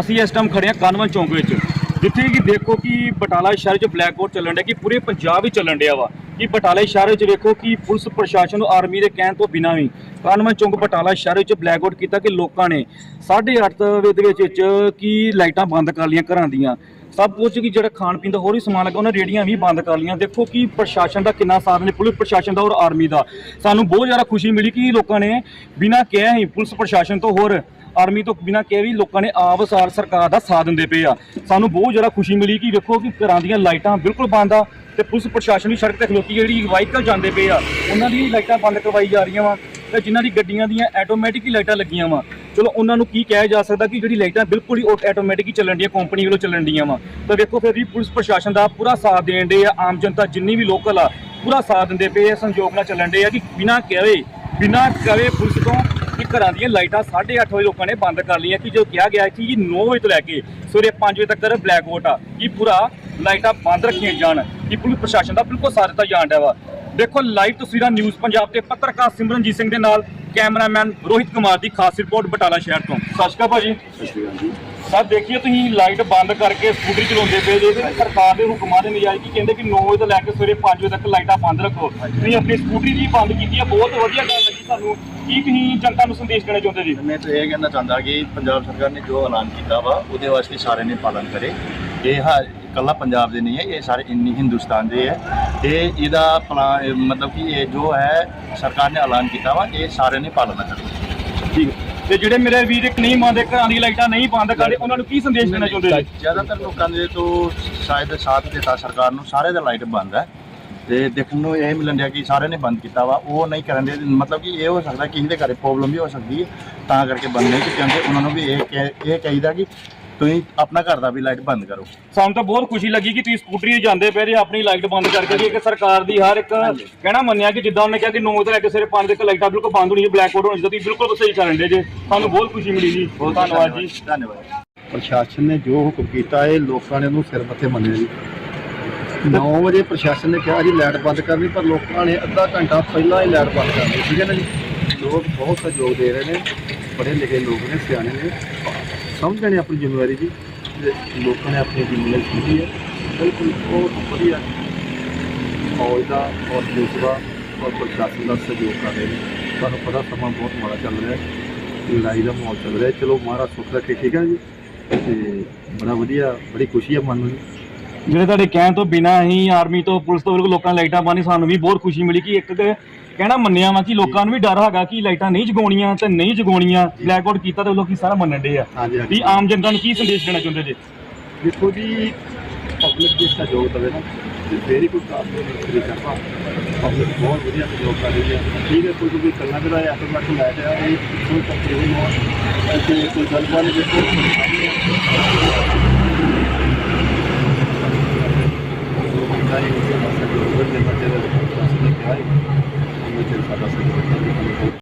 ਅਸੀਂ ਇਸ ਟਾਈਮ ਖੜੇ ਹਾਂ ਕਾਨਵਨ ਚੌਂਕ ਵਿੱਚ, ਜਿੱਥੇ ਕਿ ਦੇਖੋ ਕਿ ਬਟਾਲਾ ਸ਼ਹਿਰ 'ਚ ਬਲੈਕ ਆਊਟ ਚੱਲਣ ਡਿਆ, ਕਿ ਪੂਰੇ ਪੰਜਾਬ ਹੀ ਚੱਲਣ ਡਿਆ ਵਾ। ਕਿ ਬਟਾਲਾ ਸ਼ਹਿਰ ਵਿੱਚ ਵੇਖੋ ਕਿ ਪੁਲਿਸ ਪ੍ਰਸ਼ਾਸਨ ਆਰਮੀ ਦੇ ਕਹਿਣ ਤੋਂ ਬਿਨਾਂ ਵੀ ਕਾਨਵਨ ਚੌਂਕ ਬਟਾਲਾ ਸ਼ਹਿਰ ਵਿੱਚ ਬਲੈਕ ਆਊਟ ਕੀਤਾ ਕਿ ਲੋਕਾਂ ਨੇ 8:30 ਵਜੇ ਦੇ ਵਿੱਚ ਵਿੱਚ ਕੀ ਲਾਈਟਾਂ ਬੰਦ ਕਰ ਲਈਆਂ ਘਰਾਂ ਦੀਆਂ। ਸਭ ਕੁਝ ਕਿ ਜਿਹੜਾ ਖਾਣ ਪੀਣ ਦਾ ਹੋਰ ਹੀ ਸਮਾਨ ਲੱਗਾ, ਉਹਨਾਂ ਰੇੜੀਆਂ ਵੀ ਬੰਦ ਕਰ ਲਈਆਂ। ਦੇਖੋ ਕਿ ਪ੍ਰਸ਼ਾਸਨ ਦਾ ਕਿੰਨਾ ਸਾਥ ਨੇ, ਪੁਲਿਸ ਪ੍ਰਸ਼ਾਸਨ ਦਾ ਔਰ ਆਰਮੀ ਦਾ। ਸਾਨੂੰ ਬਹੁਤ ਜ਼ਿਆਦਾ ਖੁਸ਼ੀ ਮਿਲੀ ਕਿ ਲੋਕਾਂ ਨੇ ਬਿਨਾਂ ਕਿਹਾ ਹੀ ਪੁਲਿਸ ਪ੍ਰਸ਼ਾਸਨ ਤੋਂ ਹੋਰ ਆਰਮੀ ਤੋਂ ਬਿਨਾਂ ਕਿਹਾ ਵੀ ਲੋਕਾਂ ਨੇ ਆਪ ਸਾਰ ਸਰਕਾਰ ਦਾ ਸਾਥ ਦਿੰਦੇ ਪਏ ਆ। ਸਾਨੂੰ ਬਹੁਤ ਜ਼ਿਆਦਾ ਖੁਸ਼ੀ ਮਿਲੀ ਕਿ ਵੇਖੋ ਕਿ ਘਰਾਂ ਦੀਆਂ ਲਾਈਟਾਂ ਬਿਲਕੁਲ ਬੰਦ ਆ ਤੇ ਪੁਲਿਸ ਪ੍ਰਸ਼ਾਸਨ ਵੀ ਸੜਕ ਤੇ ਖਲੋਤੀ ਜਿਹੜੀ ਵਾਹੀਕਲ ਜਾਂਦੇ ਪਏ ਆ, ਉਹਨਾਂ ਦੀ ਲਾਈਟਾਂ ਬੰਦ ਕਰਵਾਈ ਜਾ ਰਹੀਆਂ ਵਾ ਤੇ ਜਿਨ੍ਹਾਂ ਦੀ ਗੱਡੀਆਂ ਦੀਆਂ ਆਟੋਮੈਟਿਕ ਹੀ ਲਾਈਟਾਂ ਲੱਗੀਆਂ ਵਾ। ਚਲੋ ਉਹਨਾਂ ਨੂੰ ਕੀ ਕਿਹਾ ਜਾ ਸਕਦਾ ਕਿ ਜਿਹੜੀ ਲਾਈਟਾਂ ਬਿਲਕੁਲ ਹੀ ਆਟੋਮੈਟਿਕ ਹੀ ਚੱਲਣ ਡੀਆਂ ਕੰਪਨੀ ਵੱਲੋਂ ਚੱਲਣ ਡੀਆਂ ਵਾ। ਤਾਂ ਵੇਖੋ ਫਿਰ ਵੀ ਪੁਲਿਸ ਪ੍ਰਸ਼ਾਸਨ ਦਾ ਪੂਰਾ ਸਾਥ ਦੇਣ ਦੇ ਆ, ਆਮ ਜਨਤਾ ਜਿੰਨੀ ਵੀ ਲੋਕਲ ਆ, ਪੂਰਾ ਸਾਥ ਦਿੰਦੇ ਪਏ ਆ, ਸੰਯੋਗ ਨਾਲ ਚੱਲਣ ਦੇ ਆ ਕਿ ਬਿਨਾਂ ਕਹੇ ਬਿਨਾਂ ਕਹੇ ਪੁਲਿਸ ਤੋਂ ਘਰਾਂ ਦੀਆਂ ਲਾਈਟਾਂ 8:30 ਵਜੇ ਲੋਕਾਂ ਨੇ ਬੰਦ ਕਰ ਲਈਆਂ ਕਿ ਜੋ ਕਿਹਾ ਗਿਆ ਕਿ 9 ਵਜੇ ਤੋਂ ਲੈ ਕੇ ਸਵੇਰੇ 5 ਵਜੇ ਤੱਕ ਬਲੈਕ ਆਊਟ ਆ ਕਿ ਪੂਰਾ ਲਾਈਟਾਂ ਬੰਦ ਰੱਖੀਆਂ ਜਾਣ ਕਿ ਪੁਲਿਸ ਪ੍ਰਸ਼ਾਸਨ ਦਾ ਬਿਲਕੁਲ ਸਾਥ ਦਿੱਤਾ ਜਾਣ ਡਿਆ ਵਾ। ਦੇਖੋ ਲਾਈਵ ਤਸਵੀਰਾਂ ਨਿਊਜ਼ ਪੰਜਾਬ ਤੇ ਪੱਤਰਕਾਰ ਸਿਮਰਨਜੀਤ ਸਿੰਘ ਦੇ ਨਾਲ ਕੈਮਰਾਮੈਨ ਰੋਹਿਤ ਕੁਮਾਰ ਦੀ ਖਾਸ ਰਿਪੋਰਟ ਬਟਾਲਾ ਸ਼ਹਿਰ ਤੋਂ। ਸਤਿ ਸ਼੍ਰੀ ਅਕਾਲ ਭਾਜੀ। ਸਰ ਦੇਖੀਏ ਤੁਸੀਂ ਲਾਈਟ ਬੰਦ ਕਰਕੇ ਸਕੂਟਰੀ ਚਲਾਉਂਦੇ ਪਏ ਜੇ ਸਰਕਾਰ ਦੇ ਹੁਕਮਾਂ ਦੇ ਨਜਾਇਜ਼ ਕੀ ਕਹਿੰਦੇ ਕਿ 9 ਵਜੇ ਤੋਂ ਲੈ ਕੇ ਸਵੇਰੇ 5 ਵਜੇ ਤੱਕ ਲਾਈਟਾਂ ਬੰਦ ਰੱਖੋ। ਤੁਸੀਂ ਆਪਣੀ ਸਕੂਟਰੀ ਜੀ ਬੰਦ ਕੀਤੀ ਹੈ ਬਹੁਤ ਵਧੀਆ ਗੱਲ ਲੱਗੀ ਸਾਨੂੰ ਕੀ ਤੁਸੀਂ ਜਨਤਾ ਨੂੰ ਸੰਦੇਸ਼ ਦੇਣਾ ਚਾਹੁੰਦੇ ਜੀ? ਮੈਂ ਤਾਂ ਇਹ ਕਹਿਣਾ ਚਾਹੁੰਦਾ ਕਿ ਪੰਜਾਬ ਸਰਕਾਰ ਨੇ ਜੋ ਐਲਾਨ ਕੀਤਾ ਵਾ ਉਹਦੇ ਵਾਸਤੇ ਸਾਰੇ ਨੇ ਪਾਲਣ ਕਰੇ। ਇਹ ਹਾ ਇਕੱਲਾ ਪੰਜਾਬ ਦੇ ਨਹੀਂ ਹੈ ਇਹ ਸਾਰੇ ਇੰਨੀ ਹਿੰਦੁਸਤਾਨ ਦੇ ਹੈ। ਤੇ ਇਹਦਾ ਪਲਾ- ਇਹ ਮਤਲਬ ਕਿ ਇਹ ਜੋ ਹੈ ਸਰਕਾਰ ਨੇ ਐਲਾਨ ਕੀਤਾ ਵਾ ਇਹ ਸਾਰੇ ਨੇ ਪਾਲਣਾ ਕਰਨੀ ਠੀਕ ਤੇ ਜਿਹੜੇ ਮੇਰੇ ਵੀਰ ਇੱਕ ਨਹੀਂ ਮੰਨਦੇ ਘਰਾਂ ਦੀ ਲਾਈਟਾਂ ਨਹੀਂ ਬੰਦ ਕਰਦੇ ਉਹਨਾਂ ਨੂੰ ਕੀ ਸੰਦੇਸ਼ ਦੇਣਾ ਚਾਹੁੰਦੇ ਜੀ? ਜ਼ਿਆਦਾਤਰ ਲੋਕਾਂ ਦੇ ਤੋਂ ਸ਼ਾਇਦ ਸਾਥ ਦਿੱਤਾ ਸਰਕਾਰ ਨੂੰ ਸਾਰੇ ਦਾ ਲਾਈਟ ਬੰਦ ਹੈ। ਤੇ ਦੇਖਣ ਨੂੰ ਇਹ ਮਿਲਣ ਡਿਆ ਕਿ ਸਾਰੇ ਨੇ ਬੰਦ ਕੀਤਾ ਵਾ ਉਹ ਨਹੀਂ ਕਰਨ ਦੇ ਮਤਲਬ ਕਿ ਇਹ ਹੋ ਸਕਦਾ ਕਿਸੇ ਦੇ ਘਰੇ ਪ੍ਰੋਬਲਮ ਵੀ ਹੋ ਸਕਦੀ ਹੈ ਤਾਂ ਕਰਕੇ ਬੰਦ ਨਹੀਂ ਕੀਤੇ ਜਾਂਦੇ ਉਹਨਾਂ ਨੂੰ ਵੀ ਇਹ ਕਹਿ- ਇਹ ਚਾਹੀਦਾ ਕਿ ਤੁਸੀਂ ਆਪਣਾ ਘਰ ਦਾ ਵੀ ਲਾਈਟ ਬੰਦ ਕਰੋ। ਸਾਨੂੰ ਤਾਂ ਬਹੁਤ ਖੁਸ਼ੀ ਲੱਗੀ ਕਿ ਤੁਸੀਂ ਸਕੂਟਰੀ ਤੇ ਜਾਂਦੇ ਪਏ ਜੇ ਆਪਣੀ ਲਾਈਟ ਬੰਦ ਕਰਕੇ ਕਿ ਇੱਕ ਸਰਕਾਰ ਦੀ ਹਰ ਇੱਕ ਕਹਿਣਾ ਮੰਨਿਆ ਕਿ ਜਿੱਦਾਂ ਉਹਨੇ ਕਿਹਾ ਕਿ 9 ਤੋਂ ਲੈ ਕੇ ਸਵੇਰੇ 5 ਤੱਕ ਲਾਈਟਾਂ ਬਿਲਕੁਲ ਬੰਦ ਹੋਣੀ ਬਲੈਕ ਆਊਟ ਹੋਣੀ ਚਾਹੀਦੀ ਤੁਸੀਂ ਬਿਲਕੁਲ ਸਹੀ ਕਰਨ ਦੇ ਜੇ। ਸਾਨੂੰ ਬਹੁਤ ਖੁਸ਼ੀ ਮਿਲੀ ਜੀ। ਬਹੁਤ ਧੰਨਵਾਦ ਜੀ। ਧੰਨਵਾਦ। ਪ੍ਰਸ਼ਾਸਨ ਨੇ ਜੋ ਹੁਕਮ ਕੀਤਾ ਇਹ ਲੋਕਾਂ ਨੇ ਉਹਨੂੰ ਸਿਰ ਮੱਥੇ ਮੰਨਿਆ ਜੀ। 9 ਵਜੇ ਪ੍ਰਸ਼ਾਸਨ ਨੇ ਕਿਹਾ ਜੀ ਲਾਈਟ ਬੰਦ ਕਰਨੀ, ਪਰ ਲੋਕਾਂ ਨੇ ਅੱਧਾ ਘੰਟਾ ਪਹਿਲਾਂ ਹੀ ਲਾਈਟ ਬੰਦ ਕਰ ਲਈ ਠੀਕ ਹੈ ਨਾ ਜੀ? ਲੋਕ ਬਹੁਤ ਸਹਿਯੋਗ ਦੇ ਰਹੇ ਨੇ, ਪੜ੍ਹੇ ਲਿਖੇ ਲੋਕ ਨੇ, ਸਿਆਣੇ ਨੇ। ਸਮਝਦੇ ਨੇ ਆਪਣੀ ਜ਼ਿੰਮੇਵਾਰੀ ਜੀ, ਤੇ ਲੋਕਾਂ ਨੇ ਆਪਣੀ ਜ਼ਿੰਮੇਵਾਰੀ ਸਮਝੀ ਹੈ। ਬਿਲਕੁਲ ਬਹੁਤ ਵਧੀਆ ਫੌਜ ਦਾ ਔਰ ਪੁਲਿਸ ਦਾ ਔਰ ਪ੍ਰਸ਼ਾਸਨ ਦਾ ਸਹਿਯੋਗ ਕਰ ਰਹੇ ਨੇ। ਤੁਹਾਨੂੰ ਪਤਾ ਸਮਾਂ ਬਹੁਤ ਮਾੜਾ ਚੱਲ ਰਿਹਾ ਹੈ, ਲੜਾਈ ਦਾ ਮਾਹੌਲ ਚੱਲ ਰਿਹਾ ਚਲੋ ਮਹਾਰਾਜ ਸੁੱਖ ਰੱਖੇ, ਠੀਕ ਹੈ ਜੀ? ਤੇ ਬੜਾ ਵਧੀਆ, ਬੜੀ ਖੁਸ਼ੀ ਹੈ ਮਨ ਨੂੰ ਜੀ। ਜਿਹੜੇ ਤੁਹਾਡੇ ਕਹਿਣ ਤੋਂ ਬਿਨਾਂ ਹੀ ਆਰਮੀ ਤੋਂ ਪੁਲਿਸ ਤੋਂ ਬਿਲਕੁਲ ਲੋਕਾਂ ਨੇ ਲਾਈਟਾਂ ਬੰਨੀ ਸਾਨੂੰ ਵੀ ਬਹੁਤ ਖੁਸ਼ੀ ਮਿਲੀ ਕਿ ਇੱਕ ਤੇ ਕਹਿਣਾ ਮੰਨਿਆ ਵਾ ਕਿ ਲੋਕਾਂ ਨੂੰ ਵੀ ਡਰ ਹੈਗਾ ਕਿ ਲਾਈਟਾਂ ਨਹੀਂ ਜਗਾਉਣੀਆਂ ਤੇ ਨਹੀਂ ਜਗਾਉਣੀਆਂ ਬਲੈਕ ਆਊਟ ਕੀਤਾ ਤੇ ਲੋਕੀ ਸਾਰਾ ਮੰਨਣ ਦੇ ਆ। ਹਾਂਜੀ ਵੀ ਆਮ ਜਨਤਾ ਨੂੰ ਕੀ ਸੰਦੇਸ਼ ਦੇਣਾ ਚਾਹੁੰਦੇ ਜੀ? ਦੇਖੋ ਜੀ ਪਬਲਿਕ ਦੇ ਸਹਿਯੋਗ ਦਵੇ ਨਾ ਤੇ ਫੇਰ ਹੀ ਕੋਈ ਕੰਮ ਨਹੀਂ ਕਰਦਾ ਪਬਲਿਕ ਬਹੁਤ ਵਧੀਆ ਸਹਿਯੋਗ ਕਰ ਰਹੀ ਹੈ। ਠੀਕ ਹੈ ਕੋਈ ਕੋਈ ਕੱਲਾ ਜਿਹੜਾ ਹੈ ਆਟੋਮੈਟਿਕ ਲੈ ਜਾ ਇਹ ਕੋਈ ਤਕਲੀਫ ਨਹੀਂ ਤੇ ਕੋਈ ਗੱਲਬਾਤ ਨਹੀਂ ਦੇਖੋ ਸਾਰੀ ਸਹਿਯੋਗ ਦੇ ਬੱਚੇ ਦਾ ਸਾਡਾ ਸਹਿਯੋਗ